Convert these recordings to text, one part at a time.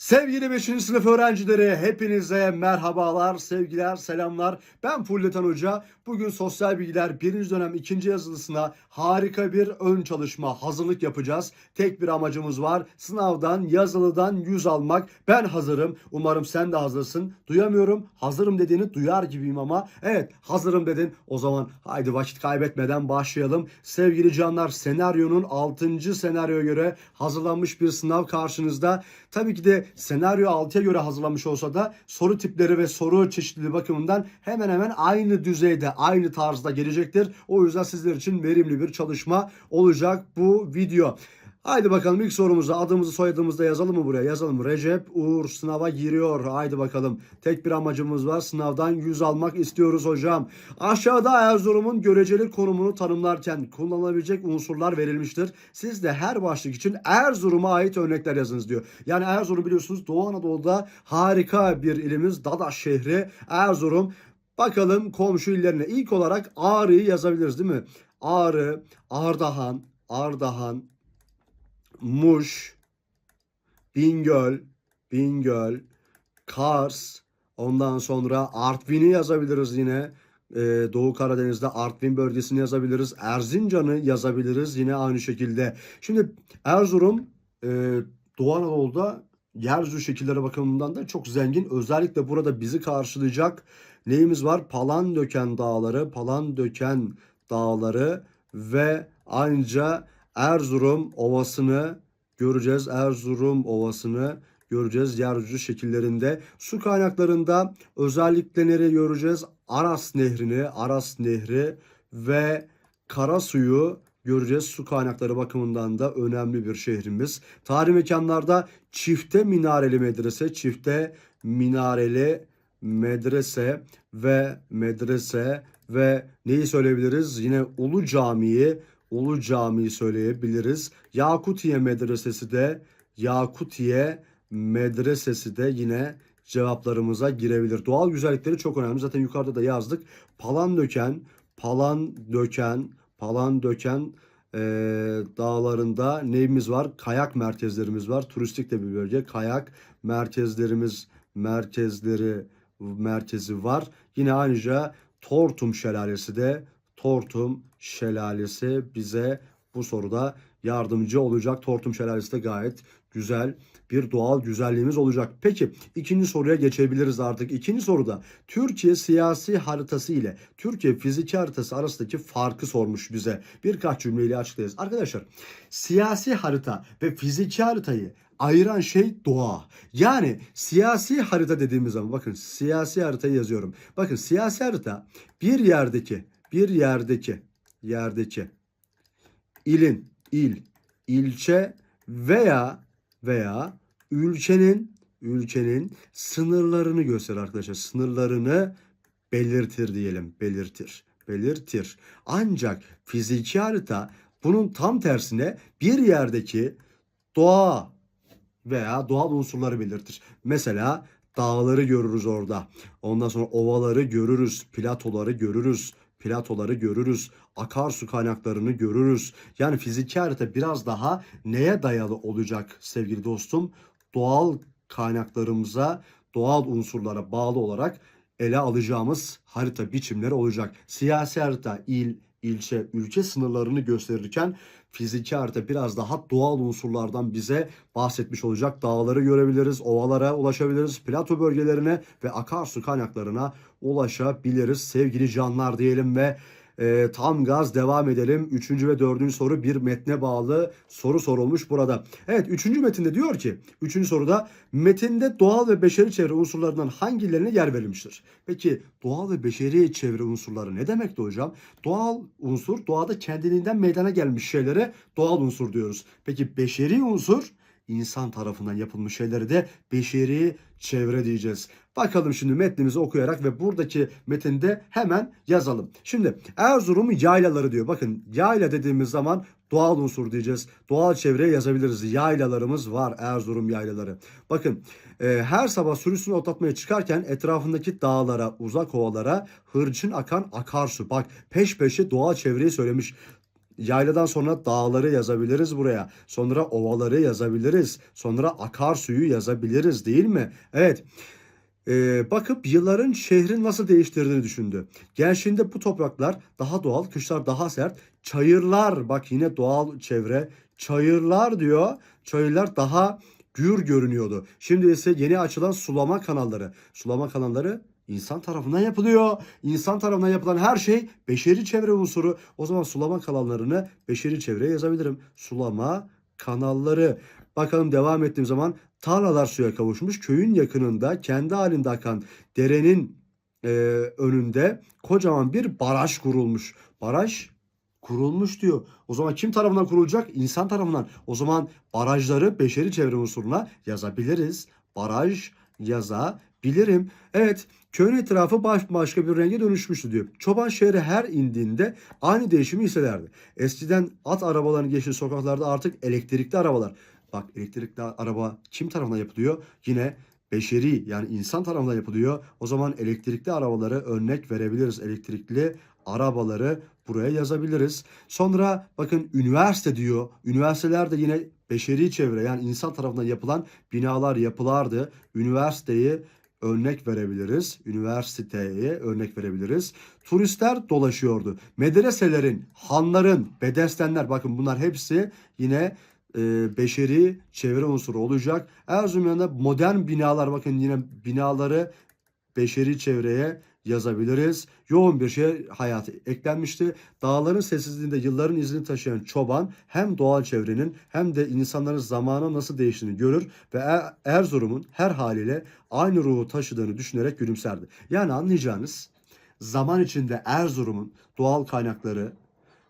Sevgili 5. sınıf öğrencileri hepinize merhabalar, sevgiler, selamlar. Ben Fulletan Hoca. Bugün sosyal bilgiler 1. dönem 2. yazılısına harika bir ön çalışma, hazırlık yapacağız. Tek bir amacımız var. Sınavdan, yazılıdan 100 almak. Ben hazırım. Umarım sen de hazırsın. Duyamıyorum. Hazırım dediğini duyar gibiyim ama. Evet hazırım dedin. O zaman haydi vakit kaybetmeden başlayalım. Sevgili canlar senaryonun 6. senaryoya göre hazırlanmış bir sınav karşınızda. Tabii ki de senaryo 6'ya göre hazırlanmış olsa da soru tipleri ve soru çeşitliliği bakımından hemen hemen aynı düzeyde, aynı tarzda gelecektir. O yüzden sizler için verimli bir çalışma olacak bu video. Haydi bakalım ilk sorumuza adımızı soyadımızı da yazalım mı buraya? Yazalım. Recep Uğur sınava giriyor. Haydi bakalım. Tek bir amacımız var. Sınavdan 100 almak istiyoruz hocam. Aşağıda Erzurum'un göreceli konumunu tanımlarken kullanılabilecek unsurlar verilmiştir. Siz de her başlık için Erzurum'a ait örnekler yazınız diyor. Yani Erzurum biliyorsunuz Doğu Anadolu'da harika bir ilimiz. Dadaş şehri Erzurum. Bakalım komşu illerine. İlk olarak Ağrı'yı yazabiliriz değil mi? Ağrı, Ardahan, Ardahan, Muş, Bingöl, Bingöl, Kars, ondan sonra Artvin'i yazabiliriz yine. Ee, Doğu Karadeniz'de Artvin bölgesini yazabiliriz. Erzincan'ı yazabiliriz yine aynı şekilde. Şimdi Erzurum e, Doğu Anadolu'da yeryüzü şekilleri bakımından da çok zengin. Özellikle burada bizi karşılayacak neyimiz var? Palandöken Dağları, Palandöken Dağları ve ayrıca Erzurum Ovası'nı göreceğiz. Erzurum Ovası'nı göreceğiz yeryüzü şekillerinde. Su kaynaklarında özellikle nereyi göreceğiz? Aras Nehri'ni, Aras Nehri ve Karasu'yu göreceğiz. Su kaynakları bakımından da önemli bir şehrimiz. Tarih mekanlarda çifte minareli medrese, çifte minareli medrese ve medrese ve neyi söyleyebiliriz? Yine Ulu Camii'yi Ulu Camii'yi söyleyebiliriz. Yakutiye Medresesi de Yakutiye Medresesi de yine cevaplarımıza girebilir. Doğal güzellikleri çok önemli. Zaten yukarıda da yazdık. Palandöken, Palandöken, Palandöken e, dağlarında neyimiz var? Kayak merkezlerimiz var. Turistik de bir bölge. Kayak merkezlerimiz merkezleri merkezi var. Yine ayrıca Tortum Şelalesi de Tortum Şelalesi bize bu soruda yardımcı olacak. Tortum Şelalesi de gayet güzel bir doğal güzelliğimiz olacak. Peki ikinci soruya geçebiliriz artık. İkinci soruda Türkiye siyasi haritası ile Türkiye fiziki haritası arasındaki farkı sormuş bize. Birkaç cümleyle açıklayacağız. Arkadaşlar siyasi harita ve fiziki haritayı ayıran şey doğa. Yani siyasi harita dediğimiz zaman bakın siyasi haritayı yazıyorum. Bakın siyasi harita bir yerdeki bir yerdeki yerdeki ilin il ilçe veya veya ülkenin ülkenin sınırlarını gösterir arkadaşlar. Sınırlarını belirtir diyelim. Belirtir. Belirtir. Ancak fiziki harita bunun tam tersine bir yerdeki doğa veya doğal unsurları belirtir. Mesela dağları görürüz orada. Ondan sonra ovaları görürüz, platoları görürüz, platoları görürüz, akarsu kaynaklarını görürüz. Yani fiziki harita biraz daha neye dayalı olacak sevgili dostum? Doğal kaynaklarımıza, doğal unsurlara bağlı olarak ele alacağımız harita biçimleri olacak. Siyasi harita il, ilçe, ülke sınırlarını gösterirken fiziki harita biraz daha doğal unsurlardan bize bahsetmiş olacak. Dağları görebiliriz, ovalara ulaşabiliriz, plato bölgelerine ve akarsu kaynaklarına ulaşabiliriz. Sevgili canlar diyelim ve e, tam gaz devam edelim. Üçüncü ve dördüncü soru bir metne bağlı soru sorulmuş burada. Evet üçüncü metinde diyor ki üçüncü soruda metinde doğal ve beşeri çevre unsurlarından hangilerine yer verilmiştir? Peki doğal ve beşeri çevre unsurları ne demekti hocam? Doğal unsur doğada kendiliğinden meydana gelmiş şeylere doğal unsur diyoruz. Peki beşeri unsur insan tarafından yapılmış şeyleri de beşeri çevre diyeceğiz. Bakalım şimdi metnimizi okuyarak ve buradaki metinde hemen yazalım. Şimdi Erzurum yaylaları diyor. Bakın yayla dediğimiz zaman doğal unsur diyeceğiz. Doğal çevreye yazabiliriz. Yaylalarımız var Erzurum yaylaları. Bakın e, her sabah sürüsünü otlatmaya çıkarken etrafındaki dağlara, uzak ovalara hırçın akan akarsu. Bak peş peşe doğal çevreyi söylemiş. Yayladan sonra dağları yazabiliriz buraya. Sonra ovaları yazabiliriz. Sonra akarsuyu yazabiliriz değil mi? Evet. Ee, bakıp yılların şehrin nasıl değiştirdiğini düşündü. Gençliğinde bu topraklar daha doğal, kışlar daha sert. Çayırlar, bak yine doğal çevre. Çayırlar diyor. Çayırlar daha gür görünüyordu. Şimdi ise yeni açılan sulama kanalları. Sulama kanalları insan tarafından yapılıyor. İnsan tarafından yapılan her şey beşeri çevre unsuru. O zaman sulama kanallarını beşeri çevreye yazabilirim. Sulama kanalları. Bakalım devam ettiğim zaman tarlalar suya kavuşmuş. Köyün yakınında kendi halinde akan derenin e, önünde kocaman bir baraj kurulmuş. Baraj kurulmuş diyor. O zaman kim tarafından kurulacak? İnsan tarafından. O zaman barajları beşeri çevre unsuruna yazabiliriz. Baraj yazabilirim. Evet köyün etrafı başka bir renge dönüşmüştü diyor. Çoban şehre her indiğinde aynı değişimi hissederdi. Eskiden at arabalarının geçtiği sokaklarda artık elektrikli arabalar. Bak elektrikli araba kim tarafından yapılıyor? Yine beşeri yani insan tarafından yapılıyor. O zaman elektrikli arabaları örnek verebiliriz. Elektrikli arabaları buraya yazabiliriz. Sonra bakın üniversite diyor. Üniversiteler de yine beşeri çevre yani insan tarafından yapılan binalar yapılardı. Üniversiteyi örnek verebiliriz. Üniversiteye örnek verebiliriz. Turistler dolaşıyordu. Medreselerin, hanların, bedestenler bakın bunlar hepsi yine e, beşeri çevre unsuru olacak. Erzurum'da modern binalar bakın yine binaları beşeri çevreye yazabiliriz. Yoğun bir şey hayatı eklenmişti. Dağların sessizliğinde yılların izini taşıyan çoban hem doğal çevrenin hem de insanların zamanı nasıl değiştiğini görür ve Er- Erzurum'un her haliyle aynı ruhu taşıdığını düşünerek gülümserdi. Yani anlayacağınız zaman içinde Erzurum'un doğal kaynakları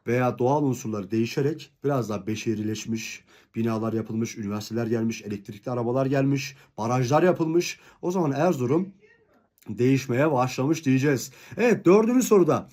veya doğal unsurları değişerek biraz daha beşerileşmiş, binalar yapılmış, üniversiteler gelmiş, elektrikli arabalar gelmiş, barajlar yapılmış. O zaman Erzurum değişmeye başlamış diyeceğiz. Evet dördüncü soruda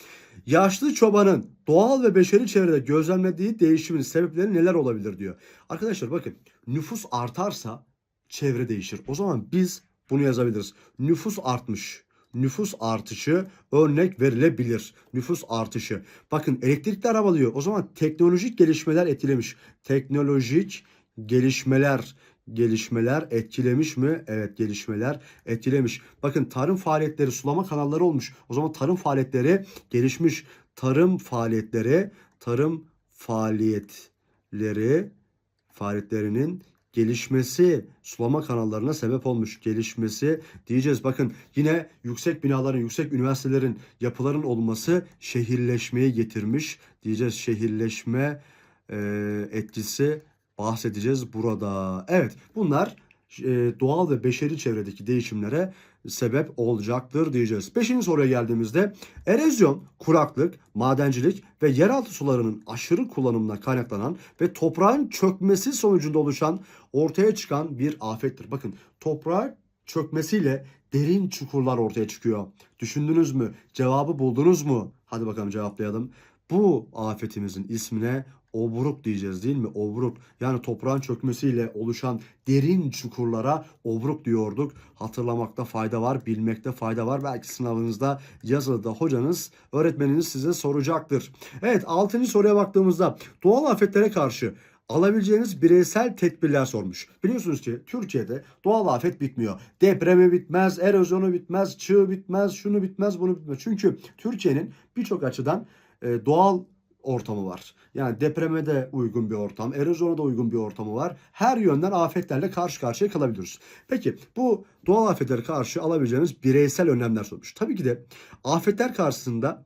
yaşlı çobanın doğal ve beşeri çevrede gözlemlediği değişimin sebepleri neler olabilir diyor. Arkadaşlar bakın nüfus artarsa çevre değişir. O zaman biz bunu yazabiliriz. Nüfus artmış. Nüfus artışı örnek verilebilir. Nüfus artışı. Bakın elektrikli araba diyor. O zaman teknolojik gelişmeler etkilemiş. Teknolojik gelişmeler gelişmeler etkilemiş mi? Evet gelişmeler etkilemiş. Bakın tarım faaliyetleri sulama kanalları olmuş. O zaman tarım faaliyetleri gelişmiş. Tarım faaliyetleri tarım faaliyetleri faaliyetlerinin gelişmesi sulama kanallarına sebep olmuş. Gelişmesi diyeceğiz. Bakın yine yüksek binaların, yüksek üniversitelerin, yapıların olması şehirleşmeyi getirmiş. Diyeceğiz şehirleşme e, etkisi bahsedeceğiz burada. Evet bunlar e, doğal ve beşeri çevredeki değişimlere sebep olacaktır diyeceğiz. Beşinci soruya geldiğimizde erozyon, kuraklık, madencilik ve yeraltı sularının aşırı kullanımına kaynaklanan ve toprağın çökmesi sonucunda oluşan ortaya çıkan bir afettir. Bakın toprağın çökmesiyle derin çukurlar ortaya çıkıyor. Düşündünüz mü? Cevabı buldunuz mu? Hadi bakalım cevaplayalım. Bu afetimizin ismine obruk diyeceğiz değil mi? Obruk. Yani toprağın çökmesiyle oluşan derin çukurlara obruk diyorduk. Hatırlamakta fayda var, bilmekte fayda var. Belki sınavınızda yazılıda hocanız, öğretmeniniz size soracaktır. Evet 6. soruya baktığımızda doğal afetlere karşı alabileceğiniz bireysel tedbirler sormuş. Biliyorsunuz ki Türkiye'de doğal afet bitmiyor. Depremi bitmez, erozyonu bitmez, çığ bitmez, şunu bitmez, bunu bitmez. Çünkü Türkiye'nin birçok açıdan e, doğal ortamı var. Yani depreme de uygun bir ortam, erozyona da uygun bir ortamı var. Her yönden afetlerle karşı karşıya kalabiliyoruz. Peki bu doğal afetlere karşı alabileceğimiz bireysel önlemler sormuş. Tabii ki de afetler karşısında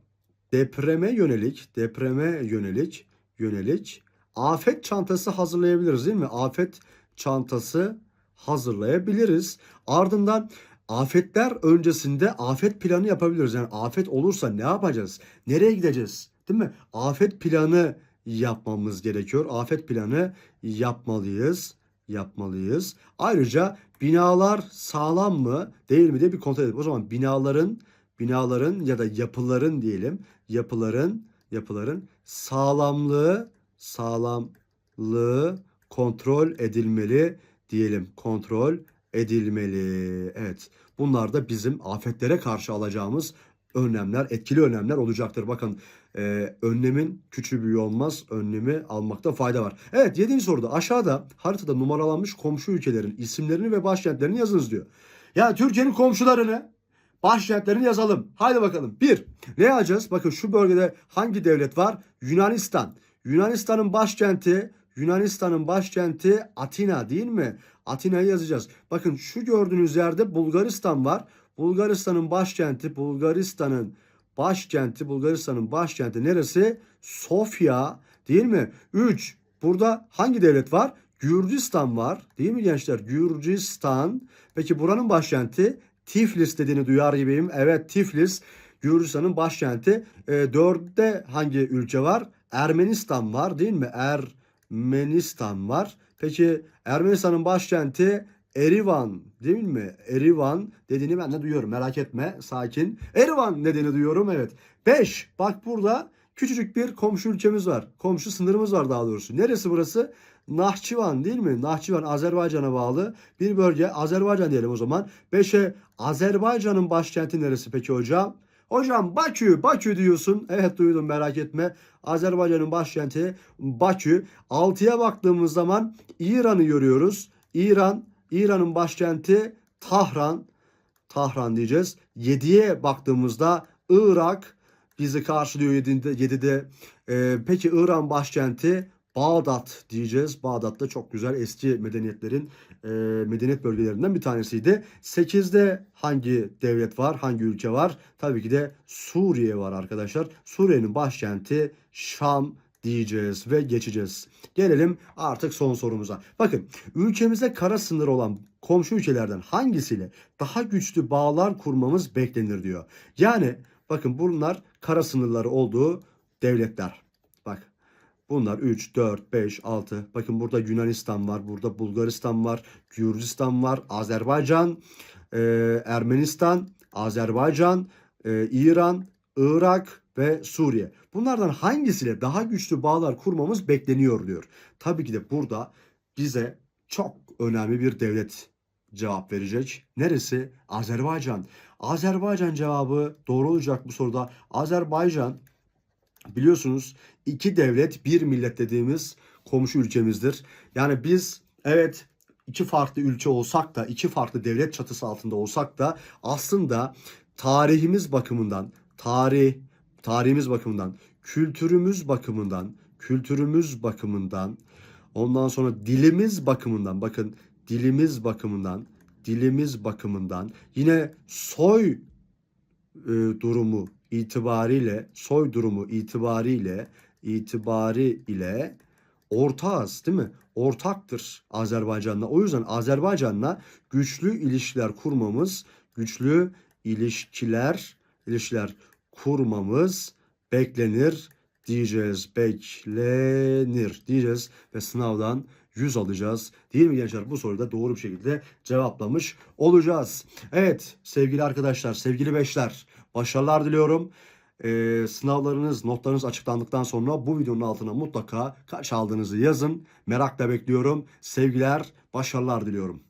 depreme yönelik, depreme yönelik, yönelik afet çantası hazırlayabiliriz değil mi? Afet çantası hazırlayabiliriz. Ardından afetler öncesinde afet planı yapabiliriz. Yani afet olursa ne yapacağız? Nereye gideceğiz? Değil mi? Afet planı yapmamız gerekiyor. Afet planı yapmalıyız. Yapmalıyız. Ayrıca binalar sağlam mı değil mi diye bir kontrol edelim. O zaman binaların binaların ya da yapıların diyelim yapıların yapıların sağlamlığı sağlamlığı kontrol edilmeli diyelim. Kontrol edilmeli. Evet. Bunlar da bizim afetlere karşı alacağımız önlemler, etkili önlemler olacaktır. Bakın e, önlemin küçüğü büyüğü olmaz. Önlemi almakta fayda var. Evet 7. soruda aşağıda haritada numaralanmış komşu ülkelerin isimlerini ve başkentlerini yazınız diyor. Yani Türkiye'nin komşularını başkentlerini yazalım. Haydi bakalım. Bir, ne yazacağız? Bakın şu bölgede hangi devlet var? Yunanistan. Yunanistan'ın başkenti Yunanistan'ın başkenti Atina değil mi? Atina'yı yazacağız. Bakın şu gördüğünüz yerde Bulgaristan var. Bulgaristan'ın başkenti Bulgaristan'ın başkenti Bulgaristan'ın başkenti neresi? Sofya değil mi? 3. Burada hangi devlet var? Gürcistan var. Değil mi gençler? Gürcistan. Peki buranın başkenti Tiflis dediğini duyar gibiyim. Evet Tiflis Gürcistan'ın başkenti. E, dörtte hangi ülke var? Ermenistan var değil mi? Ermenistan var. Peki Ermenistan'ın başkenti Erivan değil mi? Erivan dediğini ben de duyuyorum. Merak etme. Sakin. Erivan dediğini duyuyorum. Evet. 5. Bak burada küçücük bir komşu ülkemiz var. Komşu sınırımız var daha doğrusu. Neresi burası? Nahçıvan değil mi? Nahçıvan Azerbaycan'a bağlı bir bölge. Azerbaycan diyelim o zaman. 5'e Azerbaycan'ın başkenti neresi peki hocam? Hocam Bakü, Bakü diyorsun. Evet duydum merak etme. Azerbaycan'ın başkenti Bakü. 6'ya baktığımız zaman İran'ı görüyoruz. İran, İran'ın başkenti Tahran. Tahran diyeceğiz. 7'ye baktığımızda Irak bizi karşılıyor 7'de. 7'de. Ee, peki İran başkenti Bağdat diyeceğiz. Bağdat da çok güzel eski medeniyetlerin e, medeniyet bölgelerinden bir tanesiydi. 8'de hangi devlet var, hangi ülke var? Tabii ki de Suriye var arkadaşlar. Suriye'nin başkenti Şam diyeceğiz ve geçeceğiz. Gelelim artık son sorumuza. Bakın ülkemize kara sınırı olan komşu ülkelerden hangisiyle daha güçlü bağlar kurmamız beklenir diyor. Yani bakın bunlar kara sınırları olduğu devletler. Bak Bunlar 3, 4, 5, 6. Bakın burada Yunanistan var, burada Bulgaristan var, Gürcistan var, Azerbaycan, e, Ermenistan, Azerbaycan, e, İran, Irak ve Suriye. Bunlardan hangisiyle daha güçlü bağlar kurmamız bekleniyor diyor. Tabii ki de burada bize çok önemli bir devlet cevap verecek. Neresi? Azerbaycan. Azerbaycan cevabı doğru olacak bu soruda. Azerbaycan biliyorsunuz iki devlet bir millet dediğimiz komşu ülkemizdir. Yani biz evet iki farklı ülke olsak da iki farklı devlet çatısı altında olsak da aslında tarihimiz bakımından tarih tarihimiz bakımından kültürümüz bakımından kültürümüz bakımından ondan sonra dilimiz bakımından bakın dilimiz bakımından dilimiz bakımından yine soy e, durumu itibariyle soy durumu itibariyle itibari ile ortağız değil mi? Ortaktır Azerbaycan'la. O yüzden Azerbaycan'la güçlü ilişkiler kurmamız, güçlü ilişkiler ilişkiler kurmamız beklenir diyeceğiz. Beklenir diyeceğiz ve sınavdan 100 alacağız. Değil mi gençler? Bu soruyu da doğru bir şekilde cevaplamış olacağız. Evet sevgili arkadaşlar, sevgili beşler başarılar diliyorum. Ee, sınavlarınız, notlarınız açıklandıktan sonra bu videonun altına mutlaka kaç aldığınızı yazın. Merakla bekliyorum. Sevgiler, başarılar diliyorum.